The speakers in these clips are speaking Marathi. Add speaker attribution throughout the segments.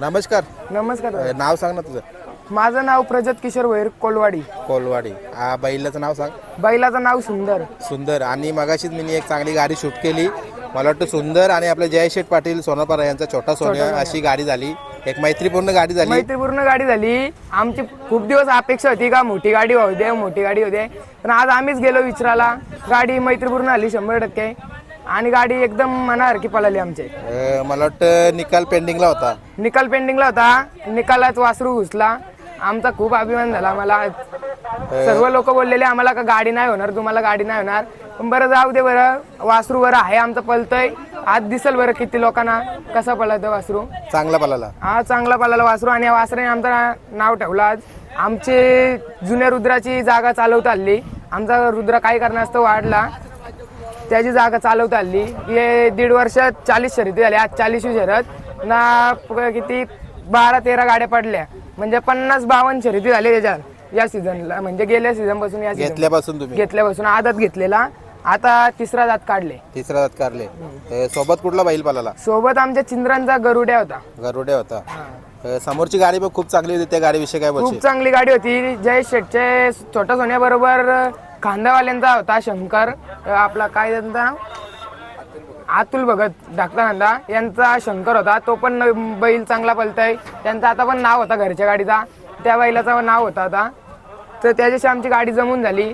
Speaker 1: नमस्कार.
Speaker 2: नमस्कार
Speaker 1: अ, नाव सांग ना तुझं.
Speaker 2: माझं नाव प्रजत किशोर वैर कोलवाडी.
Speaker 1: कोलवाडी. हा बैलाचं नाव सांग.
Speaker 2: बैलाचं नाव सुंदर.
Speaker 1: सुंदर. आणि मगाशीच मी एक चांगली गाडी शूट केली. मला वाटतं सुंदर आणि आपले जयशेठ पाटील सोनापारा यांचा छोटा सोन्या अशी गाडी झाली. एक मैत्रीपूर्ण गाडी झाली.
Speaker 2: मैत्रीपूर्ण गाडी झाली. आमची खूप दिवस अपेक्षा होती का मोठी गाडी होऊ दे मोठी गाडी होऊ दे. पण आज आम्हीच गेलो विचाराला गाडी मैत्रीपूर्ण आली शंभर टक्के. आणि गाडी एकदम मनासारखी पळाली आमची.
Speaker 1: अ, मला वाटतं निकाल पेंडिंगला होता.
Speaker 2: निकाल पेंडिंगला होता. निकालात वासरू घुसला. आमचा खूप अभिमान झाला मला सर्व लोक बोललेले आम्हाला का गाडी नाही होणार? तुम्हाला गाडी नाही होणार. पण बरं जाऊ दे बरं. वासरू बरं आहे आमचं पलतय आज दिसल बरं किती लोकांना. कसं पळतं वासरू?
Speaker 1: चांगला पळाला.
Speaker 2: हा चांगला पळाला वासरू आणि या वासराने आमचं नाव ठेवलं आज. आमची जुन्या रुद्राची जागा चालवता आली. आमचा रुद्र काय कारणास्तव वाढला. त्याची जागा चालवता आली. हे दीड वर्षात चाळीस शर्यती झाल्या. आज चाळीसवी शर्यत. ना किती? बारा तेरा गाड्या पडल्या. म्हणजे पन्नास बावन्न शर्यती झाल्या त्याच्यात. या सीझनला. म्हणजे गेल्या सीझनपासून या
Speaker 1: घेतल्यापासून तुम्ही?
Speaker 2: घेतल्यापासून आदत घेतलेला. आता तिसरा दात काढले.
Speaker 1: तिसरा दात कारले अ, सोबत कुठला बैल पळाला?
Speaker 2: सोबत आमच्या चिंद्रांचा गरुड्या होता.
Speaker 1: गरुडे होता. समोरची गाडी पण खूप चांगली होती. त्या गाडीविषयी काय बोलशील?
Speaker 2: खूप चांगली गाडी होती. जय शेटचे छोटा सोन्याबरोबर खांदावाल्यांचा होता शंकर आपला काय त्यांचं अतुल भगत धाकटा खांदा यांचा शंकर होता. तो पण बैल चांगला पलताय. त्यांचा आता पण नाव होता घरच्या गाडीचा. त्या बैलाचं नाव होता आता. तर त्याच्याशी आमची गाडी जमून झाली.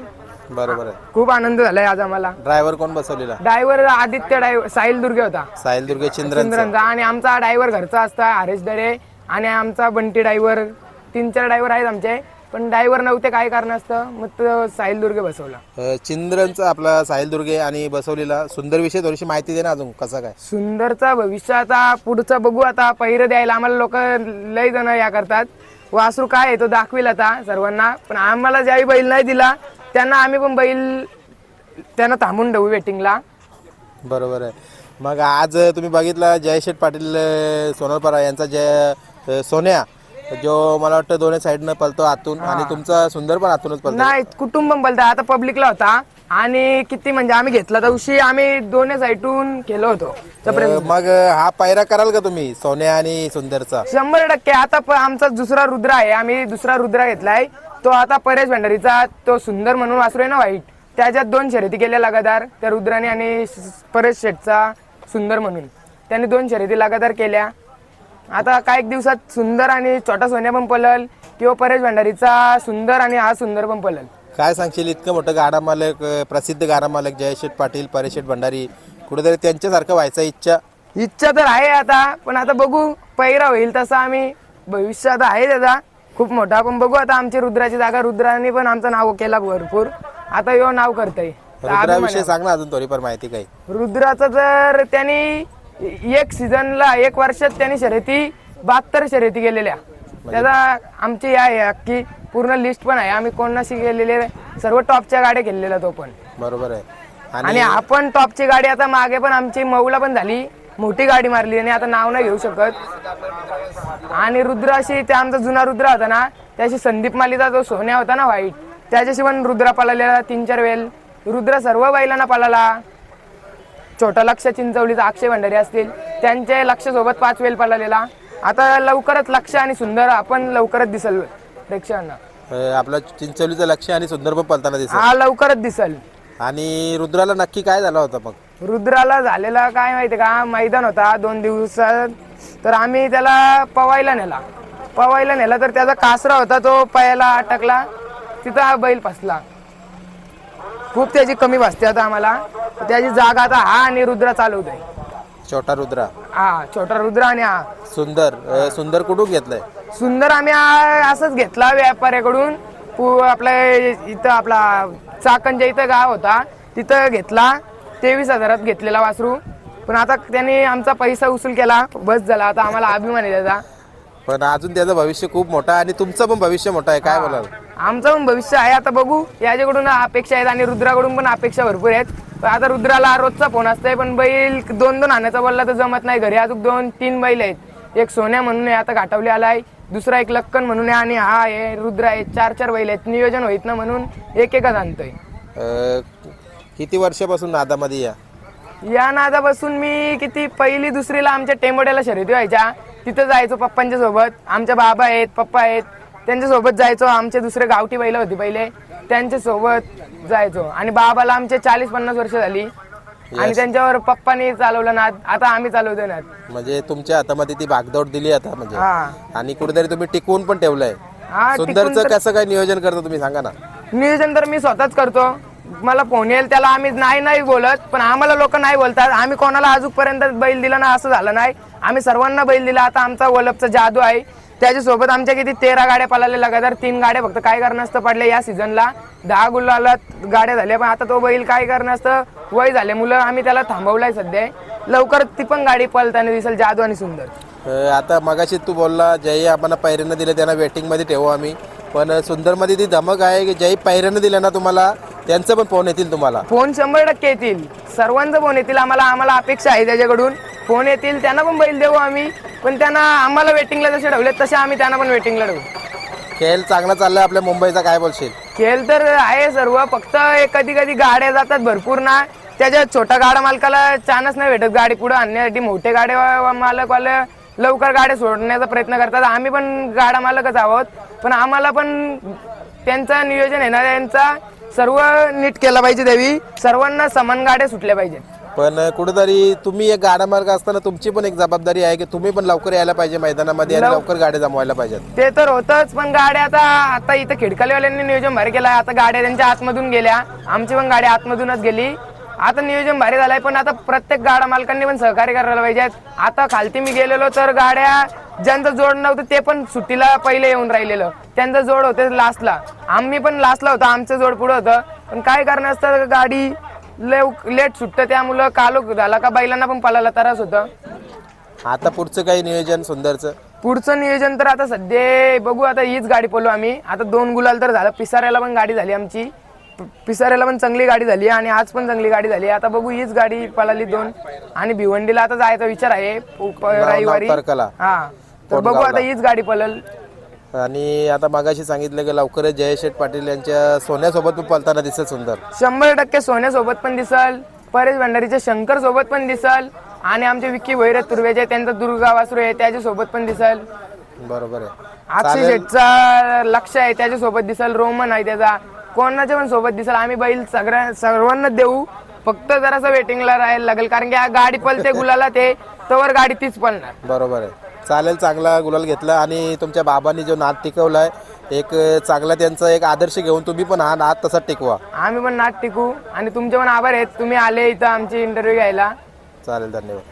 Speaker 1: बरोबर आहे.
Speaker 2: खूप आनंद झालाय आज आम्हाला.
Speaker 1: ड्रायव्हर कोण बसवलेला?
Speaker 2: ड्रायव्हर आदित्य ड्रायव्हर साहिल दुर्गे होता.
Speaker 1: साहिल दुर्गे चिंद्रन
Speaker 2: चंद्रांचा आणि आमचा ड्रायव्हर घरचा असता हरेश दरे. आणि आमचा बंटी ड्रायव्हर. तीन चार ड्रायव्हर आहेत आमचे. पण ड्रायव्हर नव्हते काय कारण असतं? मग तो साहिल दुर्गे बसवला.
Speaker 1: अ, चिंद्रनचा आपला साहिल दुर्गे आणि बसवलेला सुंदर विषय थोडीशी माहिती दे ना अजून कसा काय?
Speaker 2: सुंदरचा भविष्य आता पुढचं बघू आता पहिरं द्यायला आम्हाला लोक लय जण या करतात. वासरू काय आहे तो दाखवेल आता सर्वांना पण आम्हाला ज्यावेळी बैल नाही दिला त्यांना आम्ही पण बैल त्यांना थांबून ठेवू वेटिंगला
Speaker 1: बरोबर आहे. मग आज तुम्ही बघितला जयशेठ पाटील अ, सोनलपरा यांचा जय अ, सोन्या. जो मला वाटतं दोन्ही साईडनं पलतो आतून आणि तुमचा सुंदर पण आतूनच पलतो
Speaker 2: नाही कुटुंब बोलता आता पब्लिकला होता आणि किती म्हणजे आम्ही घेतला. दिवशी आम्ही दोन्ही साईडून केलो होतो.
Speaker 1: मग हा पायरा कराल का तुम्ही सोन्या आणि सुंदरचा?
Speaker 2: शंभर टक्के. आता प- आमचा दुसरा रुद्र आहे. आम्ही दुसरा रुद्र घेतलाय. तो आता परेश भंडारीचा तो सुंदर म्हणून वासरू आहे ना वाईट? त्याच्यात दोन शर्यती केल्या लगातार. त्या रुद्राने आणि परेश शेठचा सुंदर म्हणून. त्यांनी दोन शर्यती लगातार केल्या. आता काही दिवसात सुंदर आणि छोटा सोन्या पण पलल किंवा परेश भंडारीचा सुंदर आणि हा सुंदर पण पलल.
Speaker 1: काय सांगशील इतकं मोठं गाडा मालक प्रसिद्ध गाडा मालक जयशेठ पाटील परेशेठ भंडारी कुठेतरी त्यांच्यासारखं व्हायचा इच्छा?
Speaker 2: इच्छा तर आहे आता पण आता बघू पहिरा होईल तसा आम्ही भविष्य आता आहे त्याचा. खूप मोठा पण बघू आता आमची रुद्राची जागा रुद्राने पण आमचं नाव केला भरपूर. आता यो नाव करतय.
Speaker 1: रुद्राविषयी सांग ना अजून थोडीफार माहिती काही.
Speaker 2: रुद्राचं तर त्यांनी एक सीझनला एक वर्षात त्यांनी शर्यती बहात्तर शर्यती केलेल्या त्याचा आमची आहे अख्खी पूर्ण लिस्ट पण आहे. आम्ही कोणाशी गेलेले सर्व टॉपच्या गाड्या केलेल्या तो पण.
Speaker 1: बरोबर आहे. आणि
Speaker 2: आपण टॉपची गाडी आता मागे पण आमची मऊला पण झाली. मोठी गाडी मारली आणि आता नाव नाही घेऊ शकत. आणि रुद्राशी ते आमचा जुना रुद्र होता ना त्याशी संदीप मालीचा जो सोन्या होता ना व्हाईट त्याच्याशी पण रुद्रा पळालेला तीन चार वेळ रुद्र सर्व बैलांना पळाला. छोटा लक्ष चिंचवलीचा अक्षय भंडारी असतील त्यांच्या लक्ष सोबत पाच वेळ पळालेला आता लवकरच लक्ष आणि सुंदर आपण लवकरच दिसल प्रेक्षकांना.
Speaker 1: आपलं चिंचोलीचं लक्ष आणि सुंदर पण पलताना दिसत
Speaker 2: हा लवकरच दिसल.
Speaker 1: आणि रुद्राला नक्की काय झालं होतं मग?
Speaker 2: रुद्राला झालेला काय माहिती का? मैदान होता दोन दिवसात. तर आम्ही त्याला पवायला नेला. पवायला नेला तर त्याचा कासरा होता तो पायाला अटकला. तिथं हा बैल फसला. खूप त्याची कमी भासते आता आम्हाला. त्याची जागा आता हा आणि रुद्रा चालवतोय.
Speaker 1: छोटा रुद्रा.
Speaker 2: हा छोटा रुद्र आणि हा.
Speaker 1: सुंदर. अ, सुंदर कुठून घेतलंय?
Speaker 2: सुंदर आम्ही असंच घेतला व्यापाऱ्याकडून. पु- आपल्या इथं आपला चाकणच्या इथं गाव होता. तिथं घेतला. तेवीस हजारात घेतलेला वासरू. पण आता त्यांनी आमचा पैसा उसूल केला. बस झाला. आता आम्हाला अभिमान आहे त्याचा.
Speaker 1: पण अजून त्याचं भविष्य खूप मोठं आहे आणि तुमचं पण भविष्य मोठं आहे. काय बोलाल?
Speaker 2: आमचं पण भविष्य आहे. आता बघू. याच्याकडून अपेक्षा आहेत आणि रुद्राकडून पण अपेक्षा भरपूर आहेत. आता रुद्राला रोजचा फोन असतोय पण बैल दोन दोन आण्याचा बोलला तर जमत नाही घरी. अजून दोन तीन बैल आहेत. एक सोन्या म्हणून आहे आता घाटवली आलाय. दुसरा एक लक्कन म्हणून आहे आणि हा आहे रुद्र आहे. चार चार बैल आहेत. नियोजन होईत ना म्हणून एक एकच आणतोय.
Speaker 1: अ, किती वर्षापासून नादामध्ये या?
Speaker 2: या नादापासून मी किती पहिली दुसरीला आमच्या टेंबोड्याला शर्यती व्हायच्या. तिथं जायचो पप्पांच्या सोबत. आमच्या बाबा आहेत पप्पा आहेत. त्यांच्यासोबत जायचो. आमचे दुसरे गावठी बैल होती पहिले. त्यांच्यासोबत जायचो. आणि बाबाला आमचे चाळीस पन्नास वर्ष झाली. आणि त्यांच्यावर पप्पानी चालवलं ना आता आम्ही चालवतो ना.
Speaker 1: म्हणजे तुमच्या हातामध्ये ती भागदौड दिली आता म्हणजे.
Speaker 2: हा.
Speaker 1: आणि कुठेतरी तुम्ही टिकवून पण ठेवलंय.
Speaker 2: हा टिकून
Speaker 1: सुंदरचं
Speaker 2: तर-
Speaker 1: कसं काय नियोजन करता तुम्ही सांगा ना.
Speaker 2: नियोजन तर मी स्वतःच करतो. मला फोन येईल त्याला आम्ही नाही नाही बोलत पण आम्हाला लोक नाही बोलतात. आम्ही कोणाला अजूनपर्यंत बैल दिला ना असं झालं नाही. आम्ही सर्वांना बैल दिला. आता आमचा वलपचा जादू आहे. त्याच्यासोबत आमच्या किती तेरा गाड्या पळाले लगातार तीन गाड्या फक्त काय करण्याचं पडले या सीझनला दहा गुलाला गाड्या झाल्या पण आता तो बैल काय करण्याचं वय झाले. मुलं आम्ही त्याला थांबवलाय सध्या. लवकर ती पण गाडी पळताना दिसेल जादू आणि सुंदर.
Speaker 1: आता मगाशी तू बोलला जय आम्हाला पैऱ्यानं दिले त्यांना वेटिंगमध्ये ठेवू आम्ही. पण सुंदरमध्ये ती धमक आहे की जय पैऱ्यानं दिलं ना तुम्हाला त्यांचं पण फोन येतील तुम्हाला.
Speaker 2: फोन शंभर टक्के येतील. सर्वांचं फोन येतील. आम्हाला आम्हाला अपेक्षा आहे त्याच्याकडून. फोन येतील त्यांना पण बैल देऊ आम्ही. पण त्यांना आम्हाला वेटिंगला जसे ठेवले तसे आम्ही त्यांना पण वेटिंगला ठेवू
Speaker 1: खेळ चांगला चाललाय आपल्या मुंबईचा काय बोलशील?
Speaker 2: खेळ तर आहे सर्व फक्त कधी कधी गाड्या जातात भरपूर ना. त्याच्या छोट्या गाड्या मालकाला चान्स नाही भेटत गाडी पुढे आणण्यासाठी. मोठे गाड्या मालकवाले लवकर गाड्या सोडण्याचा प्रयत्न करतात. आम्ही पण गाडा मालकच आहोत. पण आम्हाला पण त्यांचं नियोजन आहे ना त्यांचा सर्व नीट केलं पाहिजे देवी. सर्वांना समान गाड्या सुटल्या पाहिजेत.
Speaker 1: पण कुठेतरी तुम्ही एक गाडा मार्ग असताना तुमची पण एक जबाबदारी आहे की तुम्ही पण लवकर यायला पाहिजे मैदानामध्ये आणि लवकर गाड्या जमवायला पाहिजेत.
Speaker 2: ते तर होतच पण गाड्या आता आता इथं खिडकालीवाल्यांनी नियोजन भारी केलं. आता गाड्या त्यांच्या आतमधून गेल्या. आमची पण गाडी आतमधूनच गेली. आता नियोजन भारी झालंय पण आता प्रत्येक गाडा मालकांनी पण सहकार्य करायला पाहिजे. आता खालती मी गेलेलो तर गाड्या ज्यांचं जोड नव्हतं ते पण सुट्टीला पहिले येऊन राहिलेलं. त्यांचं जोड होते लास्टला आम्ही पण लास्टला होतो आमचं जोड पुढं होतं. पण काय कारण असतं गाडी लेट सुटतं त्यामुळं कालो झाला का बैलांना पण पळायला त्रास होतं.
Speaker 1: आता पुढचं काही नियोजन सुंदरचं?
Speaker 2: पुढचं नियोजन तर आता सध्या बघू आता हीच गाडी पळू आम्ही. आता दोन गुलाल तर झालं. पिसाऱ्याला पण गाडी झाली आमची. प- पिसाऱ्याला पण चांगली गाडी झाली आणि आज पण चांगली गाडी झाली. आता बघू हीच गाडी पळाली दोन. आणि भिवंडीला आता जायचा विचार आहे. प- प- रविवारी.
Speaker 1: तारखेला.
Speaker 2: हा. तर बघू आता हीच गाडी पळल.
Speaker 1: आणि आता मागाशी सांगितलं की लवकरच जयशेठ पाटील यांच्या सोन्यासोबत पण पलताना दिसत सुंदर.
Speaker 2: शंभर टक्के सोन्यासोबत पण दिसल परेश भंडारीच्या शंकर सोबत पण दिसल आणि आमचे विक्की भैरत तुर्वेचे त्यांचा दुर्गा वासरू आहे त्याच्या सोबत पण दिसल.
Speaker 1: बरोबर आहे.
Speaker 2: अक्षय शेटचा लक्ष आहे त्याच्या सोबत दिसल रोमन आहे त्याचा. कोणाच्या पण सोबत दिसल आम्ही बैल सगळ्या सर्वांनाच देऊ. फक्त जरासं वेटिंगला राहायला लागेल कारण की हा गाडी पलते गुलाला ते तवर गाडी तीच पळणार
Speaker 1: बरोबर आहे. चालेल चांगला गुलाल घेतला आणि तुमच्या बाबांनी जो नाद टिकवलाय एक चांगला त्यांचा एक आदर्श घेऊन तुम्ही पण हा नाद तसा टिकवा.
Speaker 2: आम्ही पण नाट टिकू आणि तुमचे पण आभार आहेत. तुम्ही आले इथं आमची इंटरव्ह्यू घ्यायला.
Speaker 1: चालेल धन्यवाद.